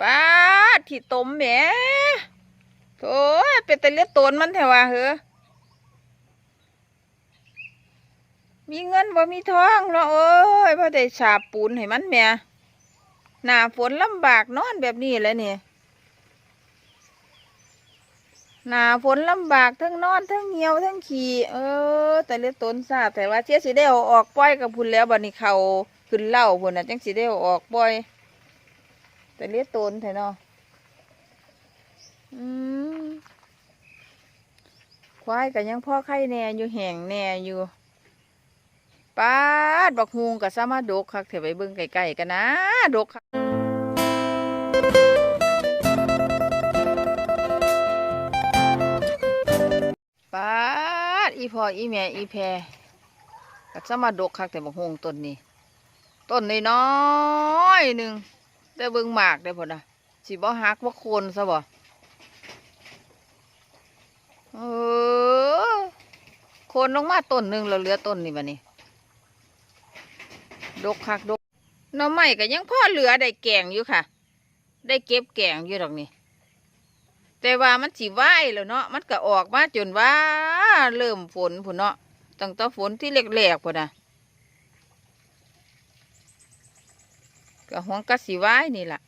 ป้าดที่ต้มแหมโถ่เป็นแต่เลือดตนมันแถวว่าเหอะมีเงินบ่มีทองเนาะเอ้ยพอได้ฉาบปูนให้มันแหม่หน้าฝนลำบากนอนแบบนี้แหล้วนี่หน้าฝนลำบากทั้งนอนทั้งเหี่ยวทั้งขี่เออ แต่เลือดตนทราบแต่ว่าเที่ยสิได้เอาออกปล่อยกับพุ่นแล้วบัดนี้เขาขึ้นเหล่าพุ่นน่ะจังสิได้เอาออกปล่อย แต่เลือดตนแท้เนาะอืมควายก็ยังพ่อไข่แหน่อยู่แห่งแหน่อยู่ป้าดบักฮุงก็สามารถดกคักเถอะไปเบิ่งไกลๆกันนะดกคักป้าดอีพ่ออีแม่อีแพรก็สามารถดกคักแต่บักฮุงต้นนี้ต้นน้อยๆหนึ่ง แต่เบิ่งหมากได้พุ่นะสิบ่หักบ่โคนซะบ่เออโคนลงมาต้นหนึ่งแล้วเหลือต้นนี่บัดนี้ดกคักดกหน่อไม้ก็ยังพ่อเหลือได้แกงอยู่ค่ะ ได้เก็บแกงอยู่ดอกนี่แต่ว่ามันสิไหวแล้วเนาะมันก็ออกมาจนว่า เริ่มฝนพุ่นเนาะตั้งแต่ฝนที่แรกๆพุ่นนะ ก็ห่วงกสีไว้นี่แหละ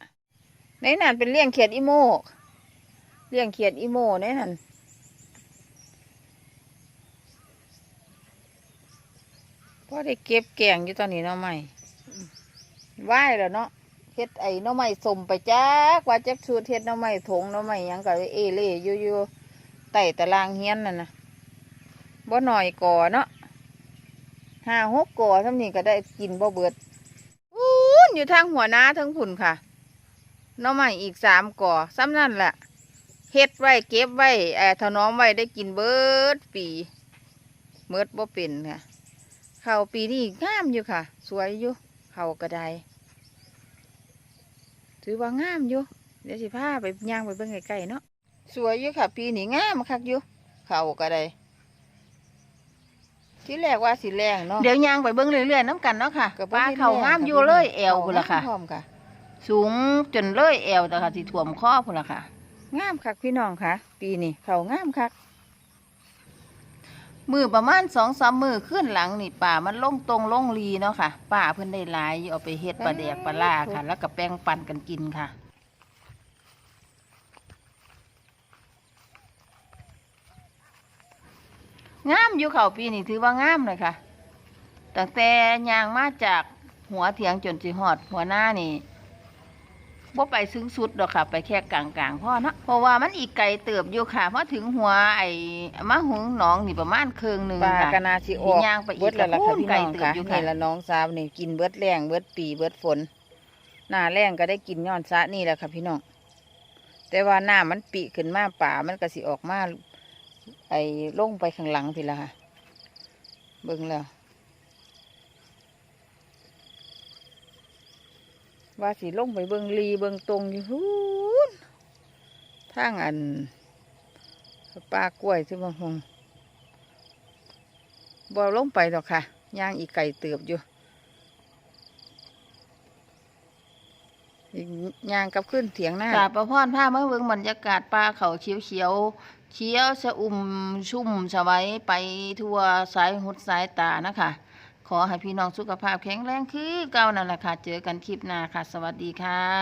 ในนั้นเป็นเลี้ยงเขียดอีโมเลี้ยงเขียดอีโมในนั้นพอได้เก็บแกงอยู่ตอนนี้เนาะไม่ไหวแล้วเนาะเฮ็ดไอ้น้อไม้สมไปจักว่าจักชูเฮ็ดน้อไม้ถงน้อไม้ยังก็เอเล่ยู่ยู่ใต้ตารางเฮียนนั่นนะบ่หน่อยก่อเนาะห้าหกก่อทำนี้ก็ได้กินบ่เบิด อู้นอยู่ทางหัวหน้าทั้งผุนค่ะน้องใหม่อีกสามก่อซ้ำนั่นแหละเฮ็ดไว้เก็บไว้แออถนอมไว้ได้กินเบิดปีเมิดบ่เป็นค่ะเขาปีนี้งามอยู่ค่ะ สวยอยู่เขาก็ได้ถือว่างามอยู่เดี๋ยวสิพาไปย่างไปเบิ่งไกลๆเนาะสวยอยู่ค่ะ ปีนี้งามคักอยู่เขาก็ได ที่แรกว่าสิแรงเนาะเดี๋ยวยางไปเบิ้งเรื่อยๆน้ำกันเนาะค่ะก็บ่ปลาห็นเขาแรงงามค่ะอยู่เลยแอวขาพุ่นละค่ะงามพร้อมค่ะ สูงจนเลยแอวแต่ค่ะที่ถ่วมข้อพุ่นละค่ะ งามคักพี่น้องค่ะ ปีนี้เขางามคักมือประมาณสองสามมือขึ้นหลังนี่ป่ามันลงตรงลงลีเนาะค่ะป่าเพิ่นได้หลายอยู่เอาไปเฮ็ดปลาแดกปลาล่าค่ะ แล้วก็แป้งปั่นกันกินค่ะ งามอยู่เขาปีนี้ถือว่างามเลยค่ะตั้งแต่ยางมาจากหัวเถียงจนสิฮอด หัวหน้านี่บ่ไปซึ้งสุดดอกค่ะ ไปแค่กลางๆพ่อเนาะเพราะว่ามันอีกไกลเติบอยู่ค่ะพอถึงหัวไอ้มะหุงหนองนี่ประมาณครึ่งหนึงปลาค่ะกนาสิออกย่างไปอีกเบิดแล้วล่ะค่ะก็พี่ไกลน้องเติบค่ะอยู่ค่ะนี่ละน้องสาวนี่กินเบิดแรงเบิดปีเบิดฝน หน้าแรงก็ได้กินย้อนซะนี่แหละค่ะพี่น้องแต่ว่าหน้ามันปีขึ้นมาป่ามันก็สิออกมา ไอ้ลงไปข้างหลังพี่ละค่ะ เบิ่งแล้ว ว่าสิลงไปเบิ่งลีเบิ่งตรงอยู่ฮู้นทางอันปลากล้วยที่บางหงบ่ลงไปหรอกค่ะย่างอีกไก่เติบอยู่อีกย่างกับขึ้นเถียงหน้ากาประพรผ้าเมื่อเบิ่งบรรยากาศป่าเขาเขียวเขียวๆ เขียวสะอุ่มชุ่มสวัยไปทั่วสายหุดสายตานะคะ ขอให้พี่น้องสุขภาพแข็งแรงคือเก่านั่นแหละค่ะ เจอกันคลิปหน้าค่ะ สวัสดีค่ะ